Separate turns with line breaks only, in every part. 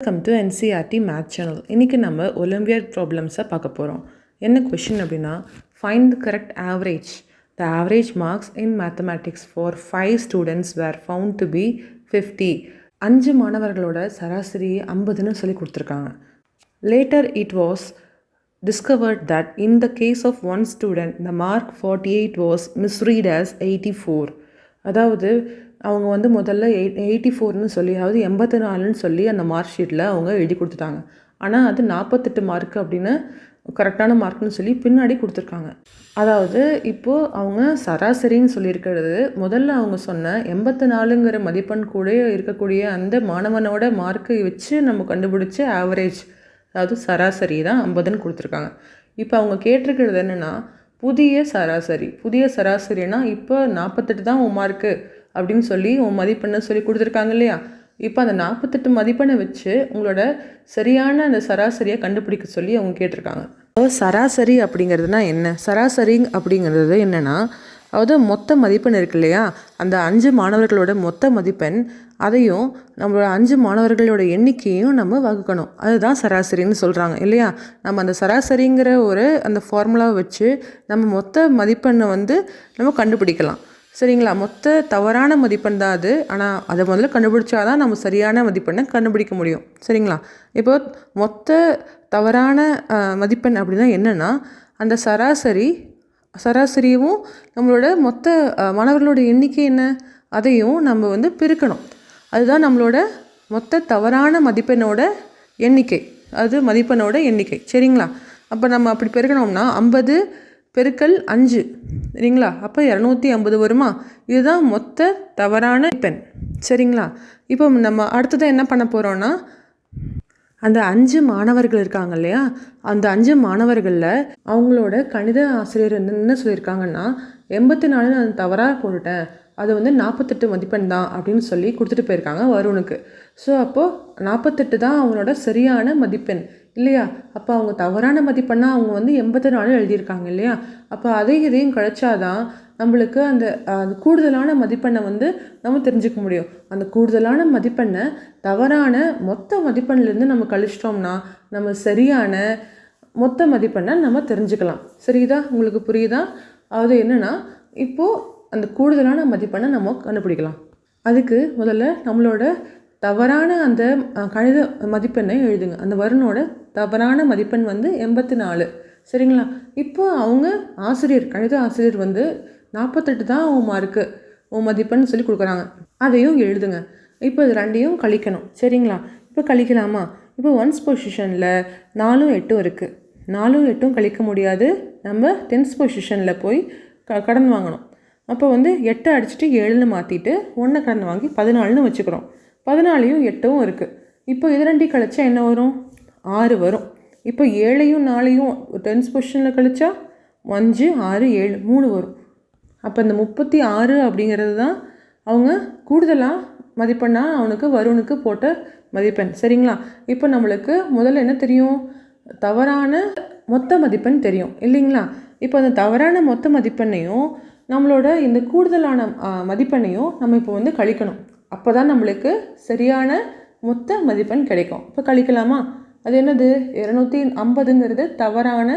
Welcome to NCERT math channel இன்றைக்கி நம்ம olympiad ப்ராப்ளம்ஸை பார்க்க போகிறோம் என்ன கொஷின் அப்படின்னா find the correct average the average marks in mathematics for five students were found to be fifty அஞ்சு மாணவர்களோட சராசரி ஐம்பதுன்னு சொல்லி கொடுத்துருக்காங்க. Later it was discovered that in the case of one student the mark forty eight was misread as eighty four அதாவது அவங்க வந்து முதல்ல எயிட் எயிட்டி ஃபோர்னு சொல்லி அதாவது எண்பத்தி நாலுன்னு சொல்லி அந்த மார்க் ஷீட்டில் அவங்க எழுதி கொடுத்துட்டாங்க. ஆனால் அது நாற்பத்தெட்டு மார்க் அப்படின்னு கரெக்டான மார்க்னு சொல்லி பின்னாடி கொடுத்துருக்காங்க. அதாவது இப்போது அவங்க சராசரின்னு சொல்லியிருக்கிறது முதல்ல அவங்க சொன்ன எண்பத்தி நாலுங்கிற மதிப்பெண் கூட இருக்கக்கூடிய அந்த மாணவனோட மார்க்கை வச்சு நம்ம கண்டுபிடிச்ச ஆவரேஜ் அதாவது சராசரி தான் ஐம்பதுன்னு கொடுத்துருக்காங்க. இப்போ அவங்க கேட்டிருக்கிறது என்னென்னா புதிய சராசரி புதிய சராசரினா இப்போ நாற்பத்தெட்டு தான் உன் மார்க்கு அப்படின்னு சொல்லி உன் மதிப்பெண்ணை சொல்லி கொடுத்துருக்காங்க இல்லையா? இப்போ அந்த நாற்பத்தெட்டு மதிப்பெண்ணை வச்சு உங்களோட சரியான அந்த சராசரியை கண்டுபிடிக்க சொல்லி அவங்க கேட்டிருக்காங்க. சராசரி அப்படிங்கிறதுனா என்ன? சராசரி அப்படிங்கிறது என்னென்னா அதாவது மொத்த மதிப்பெண் இருக்கு இல்லையா? அந்த அஞ்சு மாணவர்களோட மொத்த மதிப்பெண் அதையும் நம்மளோட அஞ்சு மாணவர்களோட எண்ணிக்கையும் நம்ம வகுக்கணும். அதுதான் சராசரின்னு சொல்கிறாங்க இல்லையா? நம்ம அந்த சராசரிங்கிற ஒரு அந்த ஃபார்முலாவை வச்சு நம்ம மொத்த மதிப்பெண்ணை வந்து நம்ம கண்டுபிடிக்கலாம். சரிங்களா? மொத்த தவறான மதிப்பெண் தான் அது. ஆனால் அதை முதல்ல கண்டுபிடிச்சா தான் நம்ம சரியான மதிப்பெண்ணை கண்டுபிடிக்க முடியும். சரிங்களா? இப்போ மொத்த தவறான மதிப்பெண் அப்படின்னா என்னென்னா அந்த சராசரி சராசரியும் நம்மளோட மொத்த மாணவர்களோட எண்ணிக்கை என்ன? அதையும் நம்ம வந்து பெருக்கணும். அதுதான் நம்மளோட மொத்த தவறான மதிப்பெண்ணோட எண்ணிக்கை. அது மதிப்பெண்ணோட எண்ணிக்கை. சரிங்களா? அப்போ நம்ம அப்படி பெருக்கணும்னா ஐம்பது பெருக்கல் அஞ்சு. சரிங்களா? அப்போ இரநூத்தி ஐம்பது வருமா? இதுதான் மொத்த தவறான பெண் சரிங்களா? இப்போ நம்ம அடுத்தது என்ன பண்ண போகிறோன்னா அந்த அஞ்சு மாணவர்கள் இருக்காங்க இல்லையா? அந்த அஞ்சு மாணவர்களில் அவங்களோட கணித ஆசிரியர் என்ன சொல்லியிருக்காங்கன்னா எண்பத்தி நாலு நான் தவறாக போட்டுட்டேன். அது வந்து நாற்பத்தெட்டு மதிப்பெண் தான் அப்படின்னு சொல்லி கொடுத்துட்டு போயிருக்காங்க வருணுக்கு. ஸோ அப்போது நாற்பத்தெட்டு தான் அவங்களோட சரியான மதிப்பெண் இல்லையா? அப்போ அவங்க தவறான மதிப்பெண்ணாக அவங்க வந்து எண்பத்தி நாலு எழுதியிருக்காங்க இல்லையா? அப்போ அதையும் இதையும் கழிச்சாதான் நம்மளுக்கு அந்த அந்த கூடுதலான மதிப்பெண்ணை வந்து நம்ம தெரிஞ்சுக்க முடியும். அந்த கூடுதலான மதிப்பெண்ணை தவறான மொத்த மதிப்பெண்லேருந்து நம்ம கழிச்சிட்டோம்னா நம்ம சரியான மொத்த மதிப்பெண்ணை நம்ம தெரிஞ்சுக்கலாம். சரிதா? உங்களுக்கு புரியுதா? அது என்னென்னா இப்போது அந்த கூடுதலான மதிப்பெண்ணை நம்ம கண்டுபிடிக்கலாம். அதுக்கு முதல்ல நம்மளோட தவறான அந்த கணித மதிப்பெண்ணை எழுதுங்க. அந்த வருணோட தவறான மதிப்பெண் வந்து எண்பத்தி நாலு. சரிங்களா? இப்போ அவங்க ஆசிரியர் கணித ஆசிரியர் வந்து நாற்பத்தெட்டு தான் உன் மார்க்கு உன் மதிப்பெண் சொல்லி கொடுக்குறாங்க. அதையும் எழுதுங்க. இப்போ இது ரெண்டையும் கழிக்கணும். சரிங்களா? இப்போ கழிக்கலாமா? இப்போ ஒன்ஸ் பொசிஷனில் நாலும் எட்டும் இருக்குது நாலும் எட்டும் கழிக்க முடியாது. நம்ம டென்ஸ் பொசிஷனில் போய் க கடன் வாங்கணும். அப்போ வந்து எட்டை அடிச்சுட்டு ஏழுன்னு மாற்றிட்டு ஒன்றை கடன் வாங்கி பதினாலுன்னு வச்சுக்கிறோம். பதினாலையும் எட்டும் இருக்குது இப்போ இது ரெண்டையும் கழிச்சா என்ன வரும்? ஆறு வரும். இப்போ ஏழையும் நாலையும் டென்ஸ் பொசிஷனில் கழிச்சா அஞ்சு ஆறு ஏழு மூணு வரும். அப்போ இந்த முப்பத்தி ஆறு அப்படிங்கிறது தான் அவங்க கூடுதலாக மதிப்பெண்ணாக அவனுக்கு வருணுக்கு போட்ட மதிப்பெண். சரிங்களா? இப்போ நம்மளுக்கு முதல்ல என்ன தெரியும்? தவறான மொத்த மதிப்பெண் தெரியும். இல்லைங்களா? இப்போ அந்த தவறான மொத்த மதிப்பெண்ணையும் நம்மளோட இந்த கூடுதலான மதிப்பெண்ணையும் நம்ம இப்போ வந்து கழிக்கணும். அப்போ தான் நம்மளுக்கு சரியான மொத்த மதிப்பெண் கிடைக்கும். இப்போ கழிக்கலாமா? அது என்னது? இரநூத்தி ஐம்பதுங்கிறது தவறான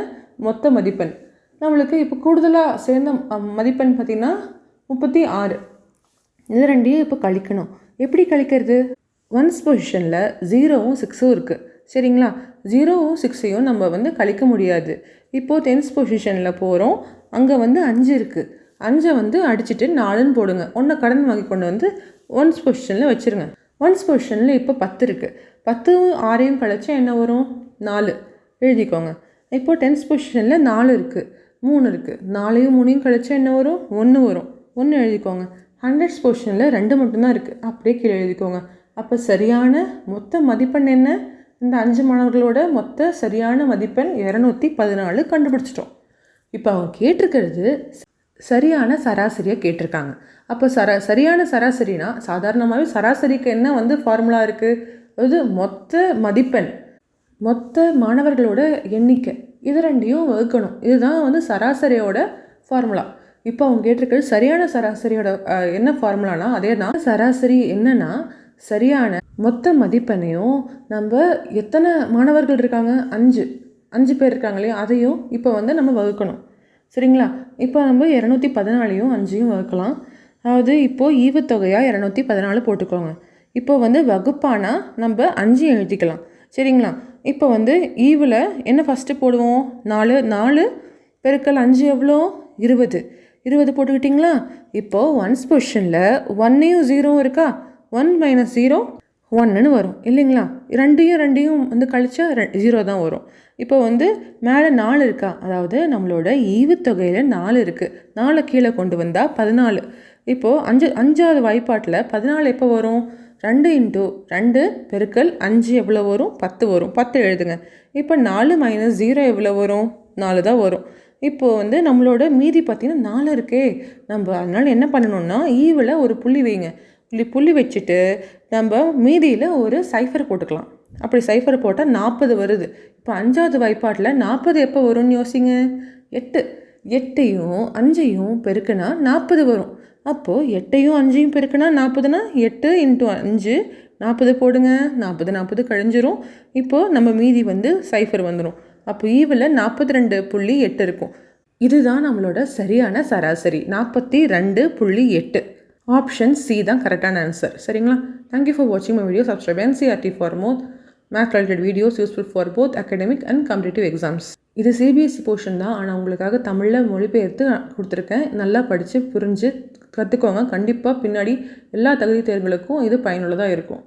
மொத்த மதிப்பெண். நம்மளுக்கு இப்போ கூடுதலாக சேர்ந்த மதிப்பெண் பார்த்திங்கன்னா முப்பத்தி ஆறு. இது ரெண்டையும் இப்போ கழிக்கணும். எப்படி கழிக்கிறது? ஒன்ஸ் பொசிஷனில் ஜீரோவும் சிக்ஸும் இருக்குது சரிங்களா? ஜீரோவும் சிக்ஸையும் நம்ம வந்து கழிக்க முடியாது. இப்போது டென்ஸ் பொசிஷனில் போகிறோம் அங்கே வந்து அஞ்சு இருக்குது அஞ்சை வந்து அடிச்சுட்டு நாலுன்னு போடுங்க. ஒன்றை கடன் வாங்கி கொண்டு வந்து ஒன்ஸ் பொசிஷனில் வச்சுருங்க. ஒன்ஸ் பொசிஷனில் இப்போ பத்து இருக்குது பத்து ஆறையும் கழிச்சா என்ன வரும்? நாலு. எழுதிக்கோங்க. இப்போது டென்ஸ் பொசிஷனில் நாலு இருக்குது மூணு இருக்குது நாலையும் மூணையும் கழிச்சா என்ன வரும்? ஒன்று வரும். ஒன்று எழுதிக்கோங்க. ஹண்ட்ரட்ஸ் போர்ஷனில் ரெண்டு மட்டும்தான் இருக்குது அப்படியே கீழே எழுதிக்கோங்க. அப்போ சரியான மொத்த மதிப்பெண் என்ன? இந்த அஞ்சு மாணவர்களோட மொத்த சரியான மதிப்பெண் இரநூத்தி பதினாலு கண்டுபிடிச்சிட்டோம். இப்போ அவங்க கேட்டிருக்கிறது சரியான சராசரியை கேட்டிருக்காங்க. அப்போ சரா சரியான சராசரினா சாதாரணமாகவே சராசரிக்கு என்ன வந்து ஃபார்முலா இருக்குது அதாவது மொத்த மதிப்பெண். மொத்த மாணவர்களோட எண்ணிக்கை. இது ரெண்டையும் வகுக்கணும். இதுதான் வந்து சராசரியோட ஃபார்முலா இப்போ அவங்க கேட்டிருக்கிறது சரியான சராசரியோட என்ன ஃபார்முலானா அதே தான் சராசரி என்னன்னா சரியான மொத்த மதிப்பெண்ணையும் நம்ம எத்தனை மாணவர்கள் இருக்காங்க? அஞ்சு. அஞ்சு பேர் இருக்காங்க இல்லையா? அதையும் இப்போ வந்து நம்ம வகுக்கணும். சரிங்களா? இப்போ நம்ம இரநூத்தி பதினாலையும் அஞ்சையும் வகுக்கலாம். அதாவது இப்போது ஈவுத்தொகையாக இரநூத்தி பதினாலு போட்டுக்கோங்க. இப்போ வந்து வகுப்பானா நம்ம அஞ்சு எழுதிக்கலாம். சரிங்களா? இப்போ வந்து ஈவில் என்ன ஃபஸ்ட்டு போடுவோம்? நாலு நாலு பெருக்கல் அஞ்சு எவ்வளோ? இருபது. இருபது போட்டுக்கிட்டிங்களா? இப்போது ஒன்ஸ் பொசிஷனில் ஒன்னையும் ஜீரோவும் இருக்கா? ஒன் மைனஸ் ஜீரோ ஒன்றுன்னு வரும். இல்லைங்களா? ரெண்டையும் ரெண்டையும் வந்து கழிச்சா ரெ ஜீரோ தான் வரும். இப்போ வந்து மேலே நாலு இருக்கா? அதாவது நம்மளோட ஈவுத்தொகையில் நாலு இருக்குது நாலு கீழே கொண்டு வந்தால் பதினாலு. இப்போது அஞ்சு அஞ்சாவது வாய்ப்பாட்டில் பதினாலு எப்போ வரும்? ரெண்டு இன்ட்டு ரெண்டு பெருக்கல் அஞ்சு எவ்வளோ வரும்? பத்து வரும். பத்து எழுதுங்க. இப்போ நாலு மைனஸ் ஜீரோ எவ்வளோ வரும்? நாலு தான் வரும். இப்போது வந்து நம்மளோட மீதி பார்த்திங்கன்னா நாலு இருக்கே. நம்ம அதனால் என்ன பண்ணணும்னா ஈவில் ஒரு புள்ளி வைங்க. புள்ளி புள்ளி வச்சுட்டு நம்ம மீதியில் ஒரு சைஃபர் போட்டுக்கலாம். அப்படி சைஃபர் போட்டால் நாற்பது வருது. இப்போ அஞ்சாவது வாய்ப்பாட்டில் நாற்பது எப்போ வரும்னு யோசிங்க. எட்டு. எட்டையும் அஞ்சையும் பெருக்குனா நாற்பது வரும். அப்போது எட்டையும் அஞ்சையும் பெருக்குனா நாற்பதுனா எட்டு இன்ட்டு அஞ்சு. நாற்பது போடுங்க. நாற்பது நாற்பது கழிஞ்சிரும். இப்போது நம்ம மீதி வந்து சைஃபர் வந்துடும் அப்போ ஈவில் நாற்பத்தி ரெண்டு புள்ளி எட்டு இருக்கும். இதுதான் நம்மளோட சரியான சராசரி. நாற்பத்தி ரெண்டு புள்ளி எட்டு. ஆப்ஷன் சி தான் கரெக்டான ஆன்சர் சரிங்களா? தேங்க்யூ ஃபார் வாட்சிங் my video subscribe NCERT for more math related videos useful for both academic and competitive exams இது சிபிஎஸ்சி போர்ஷன் தான். ஆனால் உங்களுக்காக தமிழில் மொழிபெயர்த்து கொடுத்துருக்கேன். நல்லா படித்து புரிஞ்சு கற்றுக்கோங்க கண்டிப்பாக பின்னாடி எல்லா தகுதி தேர்வுகளுக்கும் இது பயனுள்ளதாக இருக்கும்.